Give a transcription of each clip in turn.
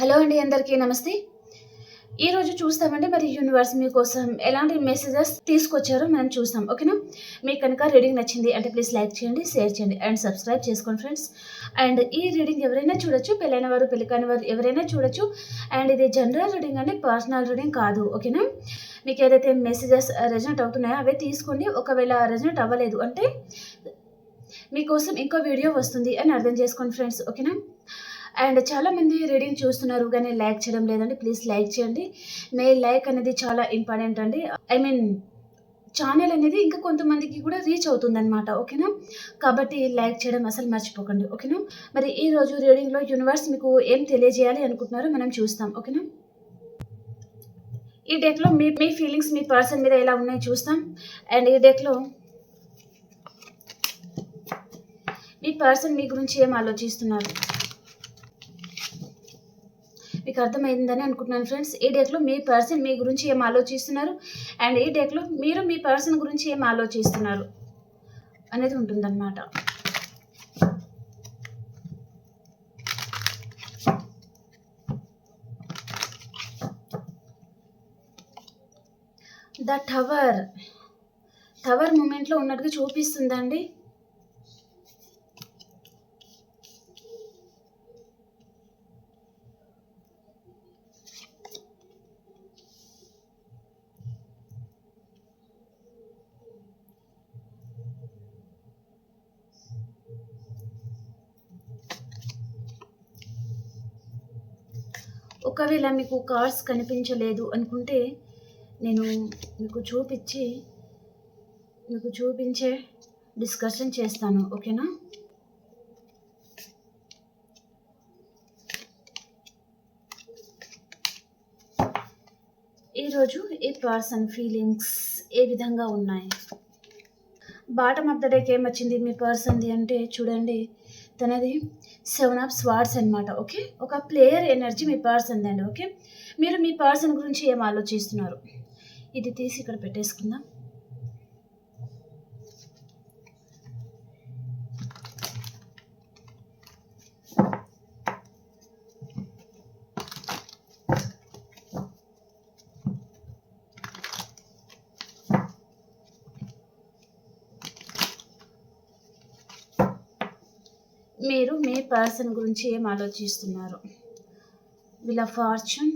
Hello అండి అందరికీ నమస్తే. ఈ రోజు చూస్తామంటే మరి యూనివర్స్ మీకోసం ఎలాంటి మెసేజెస్ తీసుకొచ్చారో మనం చూస్తాం ఓకేనా? మీకు కనుక రీడింగ్ నచ్చింది అంటే ప్లీజ్ లైక్ చేయండి షేర్ చేయండి అండ్ సబ్స్క్రైబ్ చేసుకోండి ఫ్రెండ్స్ అండ్ ఈ రీడింగ్ ఎవరైనా చూడొచ్చు పెళ్ళైన వారు పెళ్ళి కాని వారు ఎవరైనా చూడొచ్చు. అండ్ ఇది జనరల్ రీడింగ్ అండి పర్సనల్ రీడింగ్ కాదు ఓకేనా? మీకు ఏదైతే మెసేజెస్ రెజనెట్ అవుతున్నాయో అవే తీసుకోండి. ఒకవేళ రెజనెట్ అవ్వలేదు అంటే మీకోసం ఇంకో వీడియో వస్తుంది అని అర్థం చేసుకోండి ఫ్రెండ్స్ ఓకేనా? అండ్ చాలామంది రీడింగ్ చూస్తున్నారు కానీ లైక్ చేయడం లేదండి. ప్లీజ్ లైక్ చేయండి. మే లైక్ అనేది చాలా ఇంపార్టెంట్ అండి. ఐ మీన్ ఛానల్ అనేది ఇంకా కొంతమందికి కూడా రీచ్ అవుతుందన్నమాట. ఓకేనా? కాబట్టి లైక్ చేయడం అసలు మర్చిపోకండి. ఓకేనా? మరి ఈ రోజు రీడింగ్లో యూనివర్స్ మీకు ఏం తెలియజేయాలి అనుకుంటున్నారో మనం చూస్తాం. ఓకేనా? ఈ డేట్లో మీ మీ ఫీలింగ్స్ మీ పర్సన్ మీద ఎలా ఉన్నాయో చూస్తాం. అండ్ ఈ డేట్లో మీ పర్సన్ మీ గురించి ఏం ఆలోచిస్తున్నారు? మీకు అర్థమైందని అనుకుంటున్నాను ఫ్రెండ్స్. ఈ డేట్లో మీ పర్సన్ మీ గురించి ఏం ఆలోచిస్తున్నారు? అండ్ ఈ డేట్లో మీరు మీ పర్సన్ గురించి ఏం ఆలోచిస్తున్నారు? అనేది ఉంటుందన్నమాట. The tower. టవర్ మూమెంట్లో ఉన్నట్టుగా చూపిస్తుందండి. ఒకవేళ మీకు కార్స్ కనిపించలేదు అనుకుంటే నేను మీకు చూపించి మీకు చూపించే డిస్కషన్ చేస్తాను ఓకేనా? ఈరోజు ఈ పర్సన్ ఫీలింగ్స్ ఏ విధంగా ఉన్నాయి? బాటమ్ ఆఫ్ ద డేకి ఏమొచ్చింది మీ పర్సన్ది అంటే చూడండి తనది సెవెన్ ఆఫ్ స్వార్డ్స్ అనమాట ఓకే? ఒక ప్లేయర్ ఎనర్జీ మీ పర్సన్ అండి ఓకే? మీరు మీ పర్సన్ గురించి ఏం ఆలోచిస్తున్నారు? ఇది తీసి ఇక్కడ పెట్టేసుకుందాం. మీరు మీ పర్సన్ గురించి ఏం ఆలోచిస్తున్నారు? Wheel of fortune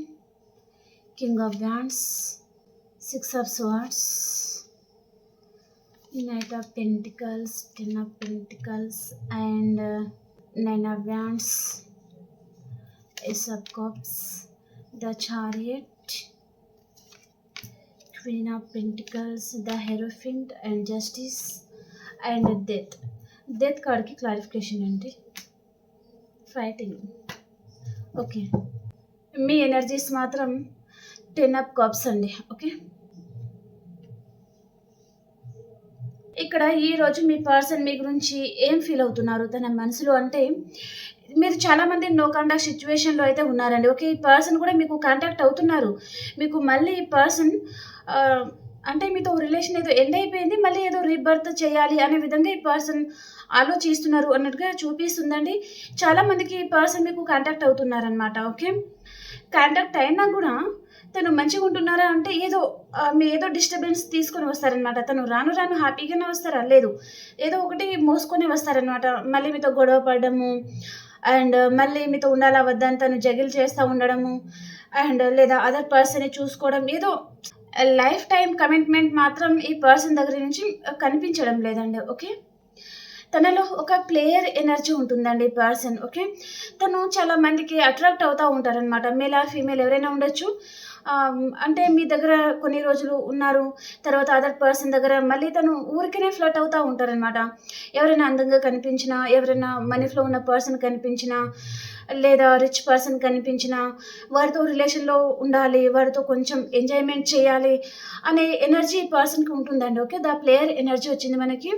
king of wands six of swords knight of pentacles ten of pentacles and nine of wands ace of cups the chariot queen of pentacles the hierophant and justice and death death కార్డ్కి clarification ఏంటి? Fighting. Okay. మీ energies మాత్రం ten of cups అండి okay? ఇక్కడ ఈరోజు మీ person మీ గురించి ఏం ఫీల్ అవుతున్నారు? తన మనసులో అంటే మీరు చాలామంది నో కాంటాక్ట్ సిచ్యువేషన్లో అయితే ఉన్నారండి ఓకే? ఈ పర్సన్ కూడా మీకు కాంటాక్ట్ అవుతున్నారు. మీకు మళ్ళీ ఈ పర్సన్ అంటే మీతో రిలేషన్ ఏదో ఎండ్ అయిపోయింది మళ్ళీ ఏదో రీబర్త్ చేయాలి అనే విధంగా ఈ పర్సన్ ఆలోచిస్తున్నారు అన్నట్టుగా చూపిస్తుందండి. చాలామందికి ఈ పర్సన్ మీకు కాంటాక్ట్ అవుతున్నారనమాట ఓకే కాంటాక్ట్ అయినా కూడా తను మంచిగా ఉంటున్నారా అంటే ఏదో మీ ఏదో డిస్టర్బెన్స్ తీసుకొని వస్తారనమాట తను రాను రాను హ్యాపీగానే వస్తారా? లేదు. ఏదో ఒకటి మోసుకొని వస్తారనమాట మళ్ళీ మీతో గొడవ పడడము అండ్ మళ్ళీ మీతో ఉండాలా వద్దని తను జగిల్ చేస్తూ ఉండడము అండ్ లేదా అదర్ పర్సన్ని చూసుకోవడం ఏదో లైఫ్ టైం కమిట్మెంట్ మాత్రం ఈ పర్సన్ దగ్గర నుంచి కనిపించడం లేదండి ఓకే? తనలో ఒక ప్లేయర్ ఎనర్జీ ఉంటుందండి పర్సన్ ఓకే? తను చాలా మందికి అట్రాక్ట్ అవుతూ ఉంటారనమాట మేల్ ఆర్ ఫీమేల్ ఎవరైనా ఉండొచ్చు. అంటే మీ దగ్గర కొన్ని రోజులు ఉన్నారు తర్వాత అదర్ పర్సన్ దగ్గర మళ్ళీ తను ఊరికనే ఫ్లట్ అవుతూ ఉంటారనమాట ఎవరైనా అందంగా కనిపించినా ఎవరైనా మనీ ఫ్లో ఉన్న పర్సన్ కనిపించినా లేదా రిచ్ పర్సన్ కనిపించినా వారితో రిలేషన్లో ఉండాలి వారితో కొంచెం ఎంజాయ్మెంట్ చేయాలి అనే ఎనర్జీ పర్సన్కి ఉంటుందండి. ఓకే ద ప్లేయర్ ఎనర్జీ వచ్చింది మనకి.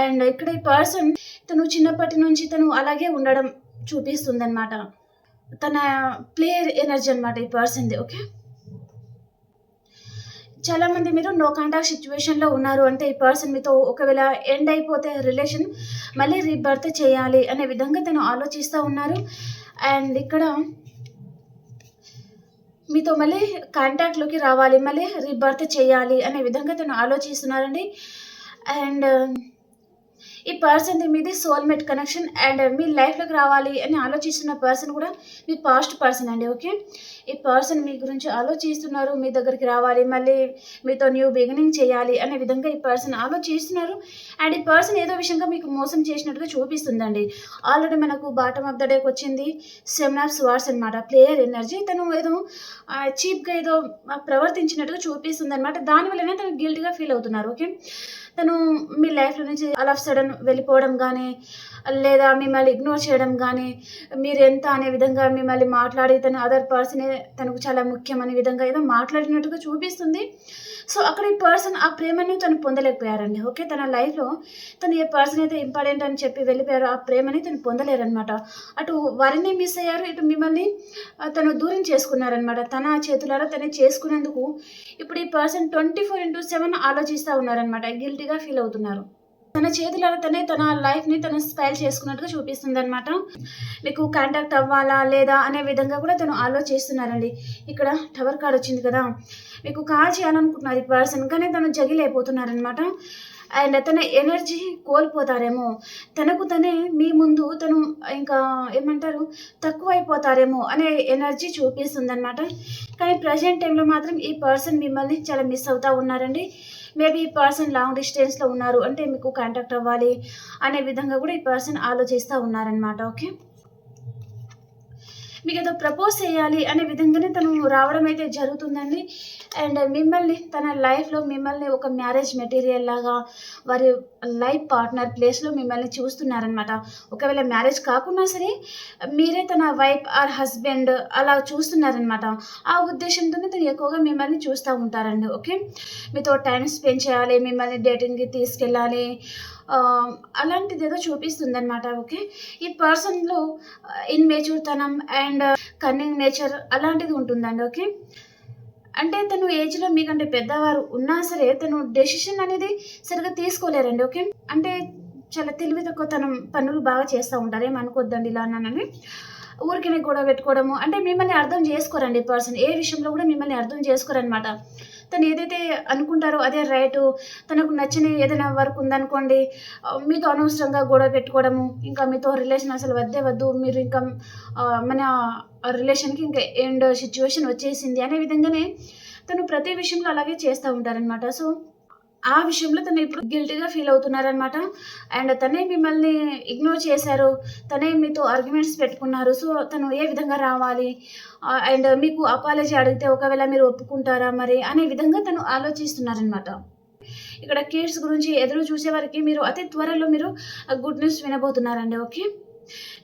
అండ్ ఇక్కడ ఈ పర్సన్ తను చిన్నప్పటి నుంచి తను అలాగే ఉండడం చూపిస్తుంది అనమాట తన ప్లేయర్ ఎనర్జీ అనమాట ఈ పర్సన్ది ఓకే చాలామంది మీరు నో కాంటాక్ట్ సిచ్యువేషన్లో ఉన్నారు అంటే ఈ పర్సన్ మీతో ఒకవేళ ఎండ్ అయిపోతే రిలేషన్ మళ్ళీ రీబర్త్ చేయాలి అనే విధంగా తను ఆలోచిస్తూ ఉన్నారు అండ్ ఇక్కడ మీతో మళ్ళీ కాంటాక్ట్‌లోకి రావాలి. మళ్ళీ రీబర్త్ చేయాలి అనే విధంగా తను ఆలోచిస్తున్నారండి. అండ్ ఈ పర్సన్‌ది మీది సోల్‌మేట్ కనెక్షన్ అండ్ మీ లైఫ్‌లోకి రావాలి అని ఆలోచిస్తున్న పర్సన్ కూడా మీ పాస్ట్ పర్సన్ అండి. ఓకే. ఈ పర్సన్ మీ గురించి ఆలోచిస్తున్నారు. మీ దగ్గరికి రావాలి. మళ్ళీ మీతో న్యూ బిగినింగ్ చేయాలి అనే విధంగా ఈ పర్సన్ ఆలోచిస్తున్నారు. అండ్ ఈ పర్సన్ ఏదో విషయంగా మీకు మోసం చేసినట్టుగా చూపిస్తుందండి. ఆల్రెడీ మనకు బాటమ్ ఆఫ్ ద డేకి వచ్చింది సెవెన్ ఆఫ్ అనమాట. Player energy. తను ఏదో చీప్‌గా ఏదో ప్రవర్తించినట్టుగా చూపిస్తుంది అనమాట దానివల్లనే తను గిల్ట్‌గా ఫీల్ అవుతున్నారు. ఓకే. తను మీ లైఫ్‌లో నుంచి ఆల్ ఆఫ్ సడన్ వెళ్ళిపోవడం కానీ లేదా మిమ్మల్ని ఇగ్నోర్ చేయడం గానీ, మీరెంత అనే విధంగా మిమ్మల్ని మాట్లాడి తన అదర్ పర్సనే తనకు చాలా ముఖ్యం అనే విధంగా ఏదో మాట్లాడినట్టుగా చూపిస్తుంది. సో, అక్కడ ఈ పర్సన్ ఆ ప్రేమని తను పొందలేకపోయారండి. ఓకే. తన లైఫ్‌లో తను ఏ పర్సన్ అయితే ఇంపార్టెంట్ అని చెప్పి వెళ్ళిపోయారో ఆ ప్రేమని తను పొందలేరనమాట. అటు వారిని మిస్ అయ్యారు. ఇటు మిమ్మల్ని తను దూరం చేసుకున్నారనమాట. తన చేతులారా తనే చేసుకునేందుకు ఇప్పుడు ఈ person twenty four into seven ఆలోచిస్తూ ఉన్నారనమాట. గిల్టీగా ఫీల్ అవుతున్నారు. తన చేతులతోనే తనే తన లైఫ్‌ని తను స్పైల్ చేసుకున్నట్టుగా చూపిస్తుంది అనమాట మీకు కాంటాక్ట్ అవ్వాలా? లేదా? అనే విధంగా కూడా తను ఆలోచిస్తున్నారండి. ఇక్కడ టవర్ కార్డ్ వచ్చింది కదా! మీకు కాల్ చేయాలనుకుంటున్నారు ఈ పర్సన్. కానీ తను జగిలైపోతున్నారనమాట. ఆయన తన ఎనర్జీ కోల్పోతారేమో. తనకు తనే మీ ముందు తను ఇంకా ఏమంటారు తక్కువైపోతారేమో అనే ఎనర్జీ చూపిస్తుందనమాట. కానీ ప్రెజెంట్ టైంలో మాత్రం ఈ పర్సన్ మిమ్మల్ని చాలా మిస్ అవుతూ ఉన్నారండి. మేబీ ఈ పర్సన్ లాంగ్ డిస్టెన్స్‌లో ఉన్నారు. అంటే మీకు కాంటాక్ట్ అవ్వాలి అనే విధంగా కూడా ఈ పర్సన్ ఆలోచిస్తూ ఉన్నారనమాట. ఓకే. మీకు ఏదో ప్రపోజ్ చేయాలి అనే విధంగానే తను రావడం అయితే జరుగుతుందండి. అండ్ మిమ్మల్ని తన లైఫ్‌లో మిమ్మల్ని ఒక మ్యారేజ్ మెటీరియల్ లాగా వారి లైఫ్ పార్ట్నర్ ప్లేస్‌లో మిమ్మల్ని చూస్తున్నారనమాట. ఒకవేళ మ్యారేజ్ కాకున్నా సరే మీరే తన వైఫ్ ఆర్ హస్బెండ్ అలా చూస్తున్నారనమాట. ఆ ఉద్దేశంతోనే తను ఎక్కువగా మిమ్మల్ని చూస్తూ ఉంటారండి. ఓకే. మీతో టైం స్పెండ్ చేయాలి. మిమ్మల్ని డేటింగ్‌కి తీసుకెళ్ళాలి. అలాంటిది ఏదో చూపిస్తుంది చూపిస్తుందనమాట. ఓకే. ఈ పర్సన్‌లో ఇన్మేచ్యూర్తనం అండ్ కన్నింగ్ నేచర్ అలాంటిది ఉంటుందండి. ఓకే. అంటే తను ఏజ్‌లో మీకంటే పెద్దవారు ఉన్నా సరే తను డెసిషన్ అనేది సరిగ్గా తీసుకోలేరండి. ఓకే. అంటే చాలా తెలివి తక్కువతనం పనులు బాగా చేస్తూ ఉంటారు. ఏమనుకోద్దండి ఇలా అన్నానని. ఊరికి గొడవ పెట్టుకోవడము అంటే మిమ్మల్ని అర్థం చేసుకోరండి ఈ పర్సన్. ఏ విషయంలో కూడా మిమ్మల్ని అర్థం చేసుకోరనమాట. తను ఏదైతే అనుకుంటారో అదే రైటు. తనకు నచ్చని ఏదైనా వర్క్ ఉందనుకోండి మీతో అనవసరంగా గొడవ పెట్టుకోవడము. ఇంకా మీతో రిలేషన్ అసలు వద్దే వద్దు. మీరు ఇంకా మన రిలేషన్‌కి ఇంకా ఎండ్ సిచ్యువేషన్ వచ్చేసింది అనే విధంగానే తను ప్రతి విషయంలో అలాగే చేస్తూ ఉంటారనమాట. సో, ఆ విషయంలో తను ఇప్పుడు గిల్టీగా ఫీల్ అవుతున్నారనమాట. అండ్ తనే మిమ్మల్ని ఇగ్నోర్ చేశారు. తనే మీతో ఆర్గ్యుమెంట్స్ పెట్టుకున్నారు. సో, తను ఏ విధంగా రావాలి? Uh, అండ్ మీకు అపాలజీ అడిగితే ఒకవేళ మీరు ఒప్పుకుంటారా మరి? అనే విధంగా తను ఆలోచిస్తున్నారనమాట. ఇక్కడ కేర్స్ గురించి ఎదురు చూసే వారికి మీరు అతి త్వరలో మీరు uh, గుడ్ న్యూస్ వినబోతున్నారండి. ఓకే.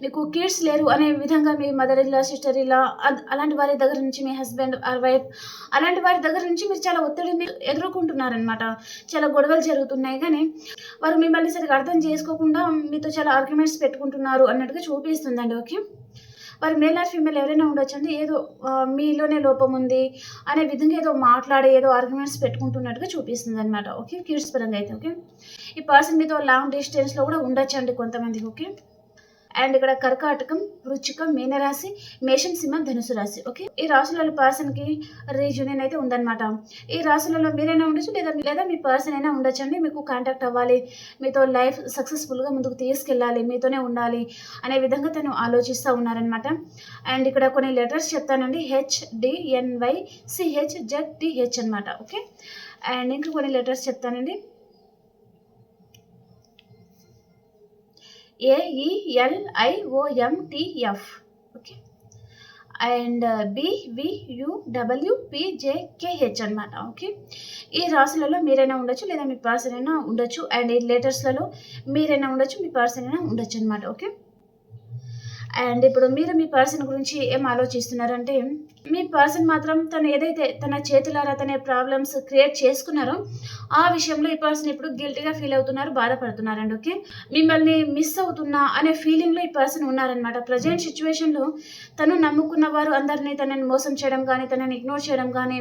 మీకు కిడ్స్ లేరు అనే విధంగా మీ మదర్ ఇలా సిస్టర్ ఇలా అలాంటి వారి దగ్గర నుంచి మీ హస్బెండ్ ఆర్ వైఫ్ అలాంటి వారి దగ్గర నుంచి మీరు చాలా ఒత్తిడిని ఎదుర్కొంటున్నారనమాట. చాలా గొడవలు జరుగుతున్నాయి కానీ వారు మిమ్మల్ని సరిగ్గా అర్థం చేసుకోకుండా మీతో చాలా ఆర్గ్యుమెంట్స్ పెట్టుకుంటున్నారు అన్నట్టుగా చూపిస్తుందండి. ఓకే. వారు మేల్ ఆర్ ఫీమేల్ ఎవరైనా ఉండొచ్చండి. ఏదో మీలోనే లోపం ఉంది అనే విధంగా ఏదో మాట్లాడే ఏదో ఆర్గ్యుమెంట్స్ పెట్టుకుంటున్నట్టుగా చూపిస్తుంది అనమాట ఓకే. కిడ్స్ పరంగా అయితే. ఓకే. ఈ పర్సన్ మీతో లాంగ్ డిస్టెన్స్‌లో కూడా ఉండొచ్చండి కొంతమంది. ఓకే. అండ్ ఇక్కడ కర్కాటకం, వృచ్చికం మీనరాశి, మేషం, సింహం, ధనుసు రాశి. ఓకే. ఈ రాశులలో పర్సన్‌కి రీయూనియన్ అయితే ఉందన్నమాట ఈ రాశులలో మీరైనా ఉండొచ్చు లేదా లేదా మీ పర్సన్ అయినా ఉండొచ్చండి. మీకు కాంటాక్ట్ అవ్వాలి. మీతో లైఫ్ సక్సెస్‌ఫుల్‌గా ముందుకు తీసుకెళ్ళాలి. మీతోనే ఉండాలి అనే విధంగా తను ఆలోచిస్తా ఉన్నారనమాట. అండ్ ఇక్కడ కొన్ని లెటర్స్ చెప్తానండి. హెచ్, సిహెచ్, జెడ్, డిహెచ్ అనమాట. ఓకే. అండ్ ఇంకా కొన్ని లెటర్స్ చెప్తానండి. ఏఈఎల్ఐఓఎంటీఎఫ్ ఓకే. అండ్ బి, డబ్ల్యూ, అనమాట. ఓకే. ఈ రాసులలో మీరైనా ఉండొచ్చు లేదా మీ పర్సన్ అయినా ఉండొచ్చు. అండ్ ఈ లెటర్స్‌లలో మీరైనా ఉండొచ్చు. మీ పర్సన్ అయినా ఉండొచ్చు అనమాట ఓకే. అండ్ ఇప్పుడు మీరు మీ పర్సన్ గురించి ఏం ఆలోచిస్తున్నారంటే మీ పర్సన్ మాత్రం తను ఏదైతే తన చేతులారా తన ప్రాబ్లమ్స్ క్రియేట్ చేసుకున్నారో ఆ విషయంలో ఈ పర్సన్ ఇప్పుడు గిల్టీగా ఫీల్ అవుతున్నారు. బాధపడుతున్నారండి. ఓకే. మిమ్మల్ని మిస్ అవుతున్నా అనే ఫీలింగ్‌లో ఈ పర్సన్ ఉన్నారనమాట. ప్రెజెంట్ సిచ్యువేషన్లో తను నమ్ముకున్న వారు అందరిని తనని మోసం చేయడం కానీ తనని ఇగ్నోర్ చేయడం కానీ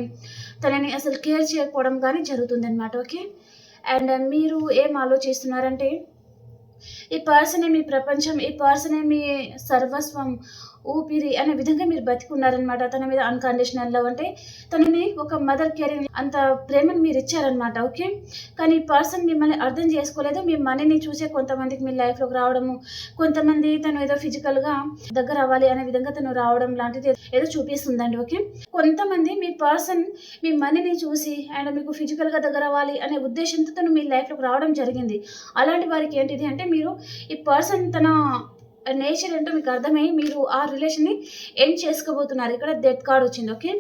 తనని అసలు కేర్ చేయకపోవడం కానీ జరుగుతుందనమాట. ఓకే. అండ్ మీరు ఏం ఆలోచిస్తున్నారంటే ఈ పర్సనే మీ ప్రపంచం. ఈ పర్సనే మీ సర్వస్వం. ఊపిరి అనే విధంగా మీరు బతికున్నారనమాట తన మీద అన్కండిషనల్ లవ్ అంటే తనని ఒక మదర్ కేరింగ్ అంత ప్రేమను మీరు ఇచ్చారనమాట ఓకే? కానీ ఈ పర్సన్ మిమ్మల్ని అర్థం చేసుకోలేదు. మీ మనీని చూసే కొంతమందికి మీ లైఫ్లోకి రావడము కొంతమంది తను ఏదో ఫిజికల్గా దగ్గర అవ్వాలి అనే విధంగా తను రావడం లాంటిది ఏదో చూపిస్తుందండి ఓకే? కొంతమంది మీ పర్సన్ మీ మనీని చూసి అండ్ మీకు ఫిజికల్గా దగ్గర అవ్వాలి అనే ఉద్దేశంతో తను మీ లైఫ్లోకి రావడం జరిగింది. అలాంటి వారికి ఏంటిది అంటే మీరు ఈ పర్సన్ తన నేచర్ ఏంటో మీకు అర్థమై మీరు ఆ రిలేషన్ని ఎండ్ చేసుకోబోతున్నారు. ఇక్కడ డెత్ కార్డ్ వచ్చింది ఓకే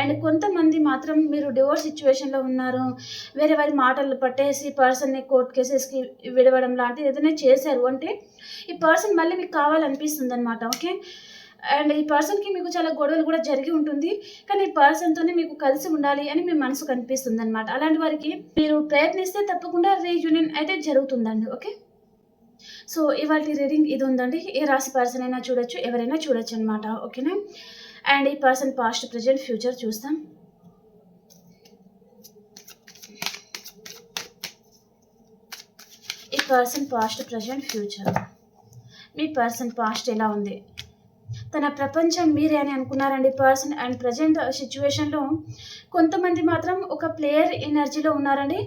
అండ్ కొంతమంది మాత్రం మీరు డివోర్స్ సిచ్యువేషన్లో ఉన్నారు. వేరే వారి మాటలు పట్టేసి పర్సన్ని కోర్ట్ కేసెస్కి విడవడం లాంటిది ఏదైనా చేశారు అంటే ఈ పర్సన్ మళ్ళీ మీకు కావాలనిపిస్తుంది అనమాట ఓకే అండ్ ఈ పర్సన్కి మీకు చాలా గొడవలు కూడా జరిగి ఉంటుంది. కానీ ఈ పర్సన్తోనే మీకు కలిసి ఉండాలి అని మీ మనసు కనిపిస్తుంది అనమాట అలాంటి వారికి మీరు ప్రయత్నిస్తే తప్పకుండా రీయూనియన్ అయితే జరుగుతుందండి ఓకే సో ఇవాళ రీడింగ్ ఇది ఉందండి ఏ రాశి పర్సన్ అయినా చూడొచ్చు ఎవరైనా చూడొచ్చు అనమాట ఓకేనా? అండ్ ఈ పర్సన్ పాస్ట్ ప్రజెంట్ ఫ్యూచర్ చూస్తాం. ఈ పర్సన్ పాస్ట్ ప్రజెంట్ ఫ్యూచర్. మీ పర్సన్ పాస్ట్ ఎలా ఉంది? తన ప్రపంచం మీరే అని అనుకున్నారండి పర్సన్. అండ్ ప్రజెంట్ సిచ్యువేషన్లో కొంతమంది మాత్రం ఒక ప్లేయర్ ఎనర్జీలో ఉన్నారండి.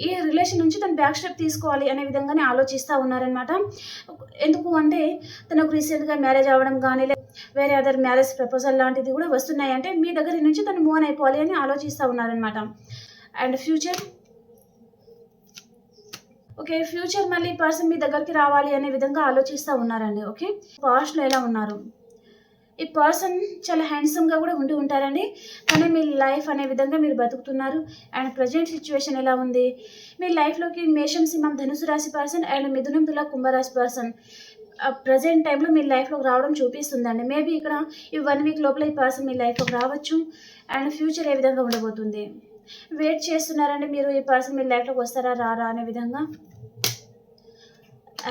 ఈ రిలేషన్ నుంచి తను బ్యాక్ స్టెప్ తీసుకోవాలి అనే విధంగానే ఆలోచిస్తూ ఉన్నారనమాట ఎందుకు అంటే తనకు రీసెంట్గా మ్యారేజ్ అవ్వడం కానీ లే- వేరే అదర్ మ్యారేజ్ ప్రపోజల్ లాంటిది కూడా వస్తున్నాయి. అంటే మీ దగ్గర నుంచి తను మూవ్ అయిపోవాలి అని ఆలోచిస్తూ ఉన్నారనమాట అండ్ ఫ్యూచర్ ఓకే ఫ్యూచర్ మళ్ళీ పర్సన్ మీ దగ్గరికి రావాలి అనే విధంగా ఆలోచిస్తూ ఉన్నారండి ఓకే పాస్ట్లో ఎలా ఉన్నారు? ఈ పర్సన్ చాలా హ్యాండ్సమ్గా కూడా ఉండి ఉంటారండి. కానీ మీ లైఫ్ అనే విధంగా మీరు బతుకుతున్నారు. అండ్ ప్రజెంట్ సిచ్యువేషన్ ఎలా ఉంది? మీ లైఫ్లోకి మేషం సింహం ధనుసు రాశి పర్సన్ అండ్ మిథునం తుల కుంభరాశి పర్సన్. ప్రజెంట్ టైంలో మీ లైఫ్లోకి రావడం చూపిస్తుందండి. మేబీ ఇక్కడ ఈ వన్ వీక్ లోపల ఈ పర్సన్ మీ లైఫ్లోకి రావచ్చు. అండ్ ఫ్యూచర్ ఏ విధంగా ఉండబోతుంది? వెయిట్ చేస్తున్నారండి మీరు ఈ పర్సన్ మీ లైఫ్లోకి వస్తారా రారా అనే విధంగా.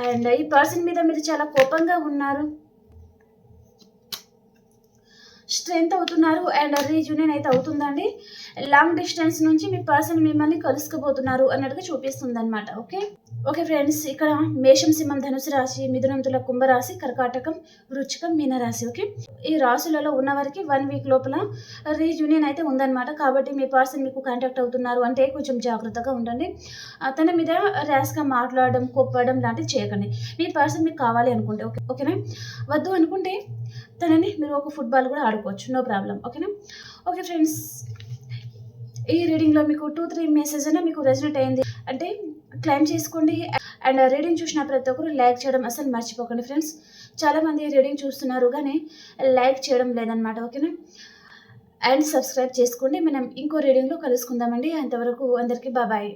అండ్ ఈ పర్సన్ మీద మీరు చాలా కోపంగా ఉన్నారు. స్ట్రెంగ్త్ అవుతున్నారు అండ్ రీజూనియన్ అయితే అవుతుందండి. లాంగ్ డిస్టెన్స్ నుంచి మీ పర్సన్ మిమ్మల్ని కలుసుకోబోతున్నారు అన్నట్టుగా చూపిస్తుంది అనమాట ఓకే ఓకే ఫ్రెండ్స్ ఇక్కడ మేషం సింహం ధనుసు రాశి మిథునం తుల కుంభరాశి కర్కాటకం వృచ్చికం మీనరాశి ఓకే ఈ రాశులలో ఉన్న వారికి వన్ వీక్ లోపల రీజూనియన్ అయితే ఉందన్నమాట. కాబట్టి మీ పర్సన్ మీకు కాంటాక్ట్ అవుతున్నారు అంటే కొంచెం జాగ్రత్తగా ఉండండి. తన మీద ర్యాష్గా మాట్లాడడం కొప్పడం లాంటివి చేయకండి. మీ పర్సన్ మీకు కావాలి అనుకుంటే ఓకే ఓకేనా వద్దు అనుకుంటే తనని మీరు ఒక ఫుట్బాల్ కూడా ఆడుకోవచ్చు. నో ప్రాబ్లం ఓకేనా ఓకే ఫ్రెండ్స్ ఈ రీడింగ్లో మీకు టూ త్రీ మెసేజ్ అయినా మీకు రెసినెట్ అయింది? అంటే క్లైమ్ చేసుకోండి. అండ్ రీడింగ్ చూసిన ప్రతి ఒక్కరు లైక్ చేయడం అసలు మర్చిపోకండి ఫ్రెండ్స్ చాలామంది రీడింగ్ చూస్తున్నారు కానీ లైక్ చేయడం లేదనమాట ఓకేనా అండ్ సబ్స్క్రైబ్ చేసుకోండి. మనం ఇంకో రీడింగ్లో కలుసుకుందామండి. అంతవరకు అందరికీ బాబాయ్